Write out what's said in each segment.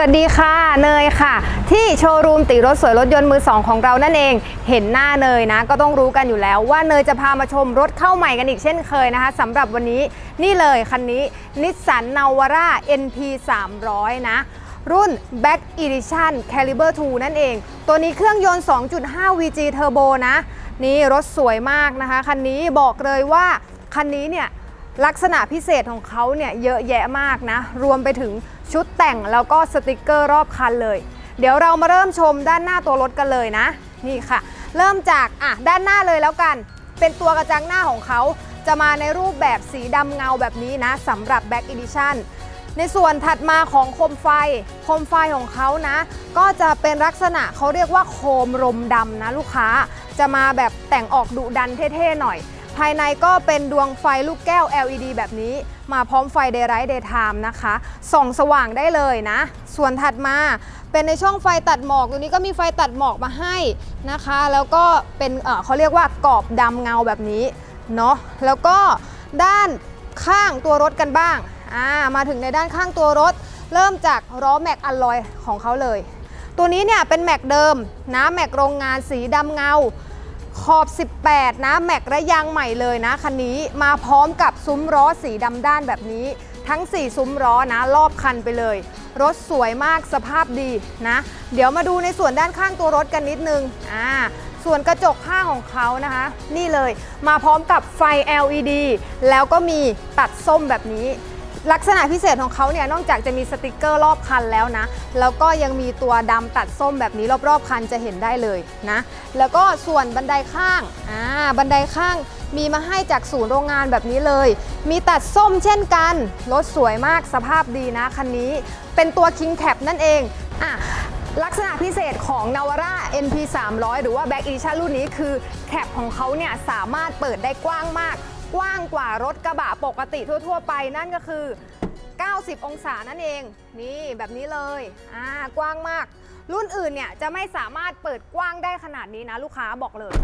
วัสดีค่ะเนยค่ะ ที่โชว์รูมติรถสวยรถยนต์มือสองของเรานั่นเอง เห็นหน้าเนยนะ ก็ต้องรู้กันอยู่แล้วว่าเนยจะพามาชมรถเข้าใหม่กันอีกเช่นเคยนะคะสำหรับวันนี้นี่เลยคันนี้นิสสันนาวาร่า NP 300 นะ รุ่น Back Edition Caliber 2 นั่นเอง ตัวนี้เครื่องยนต์ 2.5 VG Turbo นะ นี่รถสวยมากนะคะ คันนี้บอกเลยว่าคันนี้เนี่ย ลักษณะพิเศษของเขาเนี่ยเยอะแยะมากนะ รวมไปถึงชุดแต่งแล้วก็สติกเกอร์รอบคันเลย เดี๋ยวเรามาเริ่มชมด้านหน้าตัวรถกันเลยนะ นี่ค่ะ เริ่มจากอะด้านหน้าเลยแล้วกัน เป็นตัวกระจังหน้าของเขาจะมาในรูปแบบสีดำเงาแบบนี้นะสำหรับ Back Edition ในส่วนถัดมาของโคมไฟ โคมไฟของเขานะ ก็จะเป็นลักษณะเขาเรียกว่าโคมรมดำนะลูกค้า จะมาแบบแต่งออกดุดันเท่ๆหน่อย ภายในก็เป็นดวงไฟลูกแก้ว LED แบบนี้ มาพร้อมไฟ Daylight Daytime นะคะ ส่องสว่างได้เลยนะ ส่วนถัดมาเป็นในช่องไฟตัดหมอก ตัวนี้ก็มีไฟตัดหมอกมาให้นะคะ แล้วก็เป็นเเขาเรียกว่ากรอบดำเงาแบบนี้เนาะ แล้วก็ด้านข้างตัวรถกันบ้างามาถึงในด้านข้างตัวรถ เริ่มจากล้อแม็กอลลอยของเขาเลย ตัวนี้เนี่ยเป็นแม็กเดิมนะแม็กโรงงานสีดำเงา ขอบ 18 นะ แม็กระยางใหม่เลยนะคันนี้มาพร้อมกับซุ้มล้อสีดำด้านแบบนี้ ทั้ง 4 ซุ้มล้อนะรอบคันไปเลย รถสวยมากสภาพดีนะ เดี๋ยวมาดูในส่วนด้านข้างตัวรถกันนิดนึงอ่าส่วนกระจกข้างของเขานะคะ นี่เลยมาพร้อมกับไฟ LED แล้วก็มีตัดส้มแบบนี้ ลักษณะพิเศษของเขาเนี่ยนอกจากจะมีสติกเกอร์รอบคันแล้วนะ แล้วก็ยังมีตัวดำตัดส้มแบบนี้รอบๆคันจะเห็นได้เลยนะ แล้วก็ส่วนบันไดข้างอ่าบันไดข้างมีมาให้จากศูนย์โรงงานแบบนี้เลย มีตัดส้มเช่นกัน รถสวยมากสภาพดีนะคันนี้ เป็นตัว King Cap นั่นเองอะลักษณะพิเศษของ Navara NP 300 หรือว่า Back Edition รุ่นนี้คือแคปของเขาเนี่ยสามารถเปิดได้กว้างมาก กว้างกว่ารถกระบะปกติทั่ว ๆ ไปนั่นก็คือ 90 องศานั่นเอง นี่แบบนี้เลยอ่ากว้างมาก รุ่นอื่นเนี่ยจะไม่สามารถเปิดกว้างได้ขนาดนี้นะลูกค้าบอกเลย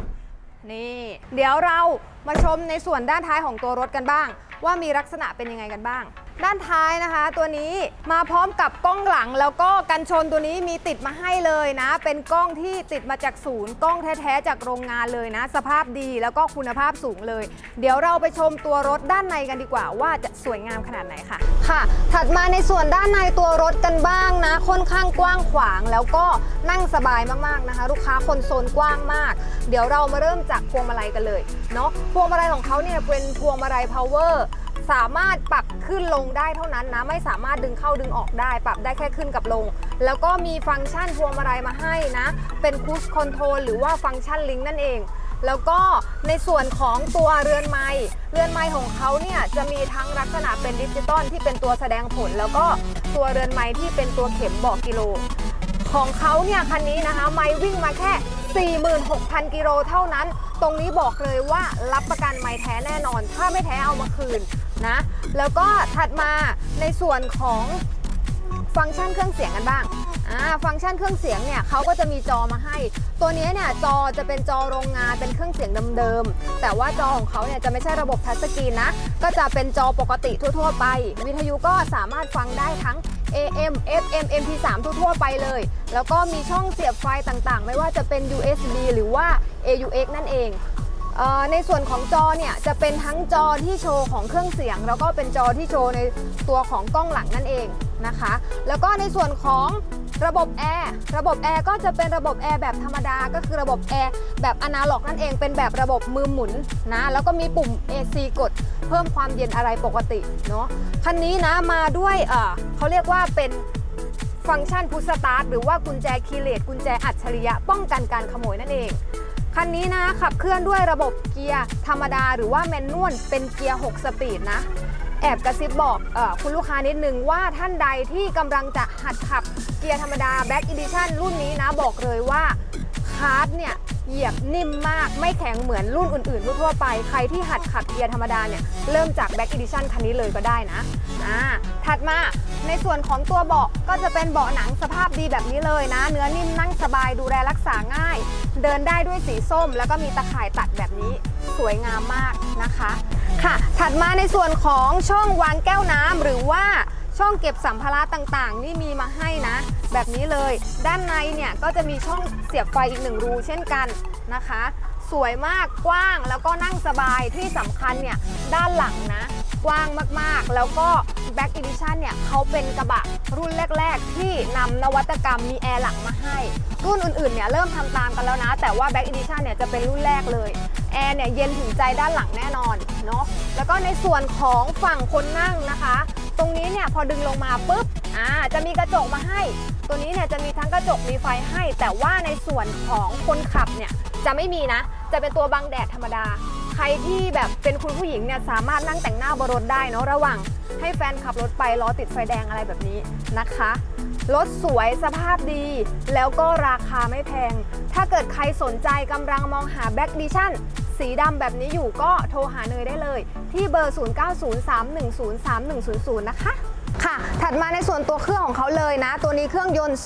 นี่ เดี๋ยวเรามาชมในส่วนด้านท้ายของตัวรถกันบ้าง ว่ามีลักษณะเป็นยังไงกันบ้าง ด้านท้ายนะคะ ตัวนี้มาพร้อมกับกล้องหลังแล้วก็กันชนตัวนี้มีติดมาให้เลยนะ เป็นกล้องที่ติดมาจากศูนย์กล้องแท้ๆจากโรงงานเลยนะ สภาพดีแล้วก็คุณภาพสูงเลย เดี๋ยวเราไปชมตัวรถด้านในกันดีกว่า ว่าจะสวยงามขนาดไหนค่ะ ค่ะ ถัดมาในส่วนด้านในตัวรถกันบ้างนะ ค่อนข้างกว้างขวาง แล้วก็นั่งสบายมากๆนะคะ ลูกค้าคนโซนกว้างมาก เดี๋ยวเรามาเริ่มจากพวงมาลัยกันเลยเนาะพวงมาลัยของเขาเนี่ยเป็นพวงมาลัย power สามารถปรับขึ้นลงได้เท่านั้นนะ ไม่สามารถดึงเข้าดึงออกได้ ปรับได้แค่ขึ้นกับลง แล้วก็มีฟังก์ชันพวงมาลัยมาให้นะ เป็นคูสคอนโทรลหรือว่าฟังก์ชันลิงก์นั่นเอง แล้วก็ในส่วนของตัวเรือนไม้เรือนไม้ของเขาเนี่ยจะมีทั้งลักษณะเป็นดิจิตอลที่เป็นตัวแสดงผล แล้วก็ตัวเรือนไม้ที่เป็นตัวเข็มบอกกิโล ของเขาเนี่ยคันนี้นะคะ ไม่วิ่งมาแค่ 46,000 กิโลเท่านั้นตรงนี้บอกเลยว่ารับประกันไม่แท้แน่นอน ถ้าไม่แท้เอามาคืน นะ แล้วก็ถัดมาในส่วนของฟังก์ชันเครื่องเสียงกันบ้างอ่าฟังก์ชันเครื่องเสียงเนี่ยเขาก็จะมีจอมาให้ ตัวนี้เนี่ยจอจะเป็นจอโรงงานเป็นเครื่องเสียงเดิมๆ แต่ว่าจอของเขาเนี่ยจะไม่ใช่ระบบทัชสกรีนนะ ก็จะเป็นจอปกติทั่วๆ ไป วิทยุก็สามารถฟังได้ทั้ง AM FM MP3 ทั่วๆ ไปเลย แล้วก็มีช่องเสียบไฟต่างๆ ไม่ว่าจะเป็น USB หรือว่า AUX นั่นเอง ในส่วนของจอเนี่ยจะเป็นทั้งจอที่โชว์ของเครื่องเสียง แล้วก็เป็นจอที่โชว์ในตัวของกล้องหลังนั่นเองนะคะ แล้วก็ในส่วนของระบบแอร์ระบบแอร์ก็จะเป็นระบบแอร์แบบธรรมดา ก็คือระบบแอร์แบบอนาล็อกนั่นเองเป็นแบบระบบมือหมุนนะแล้วก็มีปุ่ม AC กดเพิ่มความเย็นอะไรปกติเนาะคันนี้นะมาด้วยเเขาเรียกว่าเป็นฟังก์ชันพุชสตาร์ทหรือว่ากุญแจคีย์เลสกุญแจอัจฉริยะป้องกันการขโมยนั่นเอง คันนี้นะขับเคลื่อนด้วยระบบเกียร์ธรรมดาหรือว่าแมนนวลเป็นเกียร์ 6 สปีดนะ แอบกระซิบบอกอคุณลูกค้านิดนึงว่าท่านใดที่กำลังจะหัดขับเกียร์ธรรมดา Back Edition รุ่นนี้นะบอกเลยว่าคาร์ดเนี่ย เหยียบนิ่มมากไม่แข็งเหมือนรุ่นอื่นๆทั่วไปใครที่หัดขับเกียร์ธรรมดาเนี่ย เริ่มจาก Back Edition คันนี้เลยก็ได้นะอ่าถัดมาในส่วนของตัวเบาะก็จะเป็นเบาะหนังสภาพดีแบบนี้เลยนะ เนื้อนิ่มนั่งสบายดูแลรักษาง่าย เดินได้ด้วยสีส้ม แล้วก็มีตะข่ายตัดแบบนี้สวยงามมากนะคะ ค่ะ ถัดมาในส่วนของช่องวางแก้วน้ำหรือว่า ช่องเก็บสัมภาระต่างๆ นี่มีมาให้นะ แบบนี้เลย ด้านในเนี่ยก็จะมีช่องเสียบไฟอีกหนึ่งรูเช่นกันนะคะ สวยมากกว้างแล้วก็นั่งสบายที่สำคัญเนี่ยด้านหลังนะกว้างมากๆ แล้วก็ Back Edition เนี่ยเขาเป็นกระบะรุ่นแรก ๆ ที่นำนวัตกรรมมีแอร์หลังมาให้ รุ่นอื่นๆเนี่ยเริ่มทำตามกันแล้วนะ แต่ว่า Back Edition เนี่ยจะเป็นรุ่นแรกเลยแอร์เนี่ยเย็นถึงใจด้านหลังแน่นอนเนาะแล้วก็ในส่วนของฝั่งคนนั่งนะคะ ตรงนี้เนี่ยพอดึงลงมาปุ๊บอ่าจะมีกระจกมาให้ ตัวนี้เนี่ยจะมีทั้งกระจกมีไฟให้ แต่ว่าในส่วนของคนขับเนี่ยจะไม่มีนะ จะเป็นตัวบังแดดธรรมดา ใครที่แบบเป็นคุณผู้หญิงเนี่ยสามารถนั่งแต่งหน้าบนรถได้เนาะระหว่างให้แฟนขับรถไปรอติดไฟแดงอะไรแบบนี้นะคะรถสวยสภาพดี แล้วก็ราคาไม่แพง ถ้าเกิดใครสนใจกำลังมองหาแบ็กดิชั่น สีดำแบบนี้อยู่ก็โทรหาเนยได้เลย ที่เบอร์ 0903103100 นะคะค่ะ ถัดมาในส่วนตัวเครื่องของเขาเลยนะ ตัวนี้เครื่องยนต์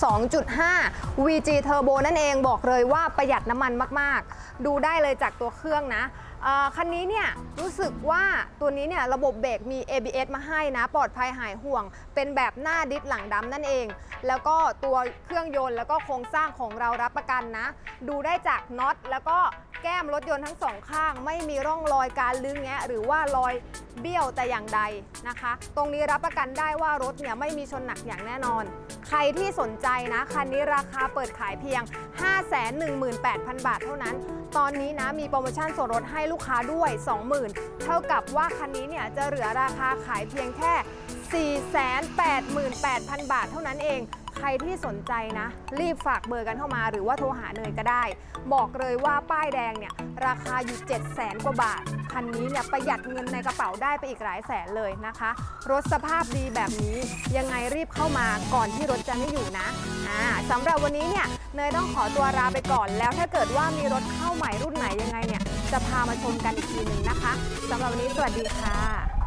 2.5 VG Turbo นั่นเองบอกเลยว่าประหยัดน้ำมันมาก ๆ ดูได้เลยจากตัวเครื่องนะเออคันนี้เนี่ยรู้สึกว่าตัวนี้เนี่ยระบบเบรกมี ABS มาให้นะ ปลอดภัยหายห่วง เป็นแบบหน้าดิสหลังดำนั่นเอง แล้วก็ตัวเครื่องยนต์แล้วก็โครงสร้างของเรารับประกันนะ ดูได้จากน็อตแล้วก็ แก้มรถยนต์ทั้งสองข้าง ไม่มีร่องรอยการลื้อแงะหรือว่ารอยเบี้ยวแต่อย่างใดนะคะ ตรงนี้รับประกันได้ว่ารถเนี่ยไม่มีชนหนักอย่างแน่นอน ใครที่สนใจนะคันนี้ราคาเปิดขายเพียง 518,000 บาทเท่านั้น ตอนนี้นะมีโปรโมชั่นส่วนลดให้ลูกค้าด้วย 20,000 เท่ากับว่าคันนี้เนี่ยจะเหลือราคาขายเพียงแค่ 488,000 บาทเท่านั้นเอง ใครที่สนใจนะ รีบฝากเบอร์กันเข้ามา หรือว่าโทรหาเนยก็ได้ บอกเลยว่าป้ายแดงเนี่ยราคาอยู่ 7 0 0 0 0 0กว่าบาท คันนี้เนี่ยประหยัดเงินในกระเป๋าได้ไปอีกหลายแสนเลยนะคะ รถสภาพดีแบบนี้ยังไงรีบเข้ามาก่อนที่รถจะไม่อยู่นะอ่าสำหรับวันนี้เนี่ยเนยต้องขอตัวลาไปก่อน แล้วถ้าเกิดว่ามีรถเข้าใหม่รุ่นไหนยังไงเนี่ยจะพามาชมกันอีกทีหนึ่งนะคะสำหรับวันนี้สวัสดีค่ะ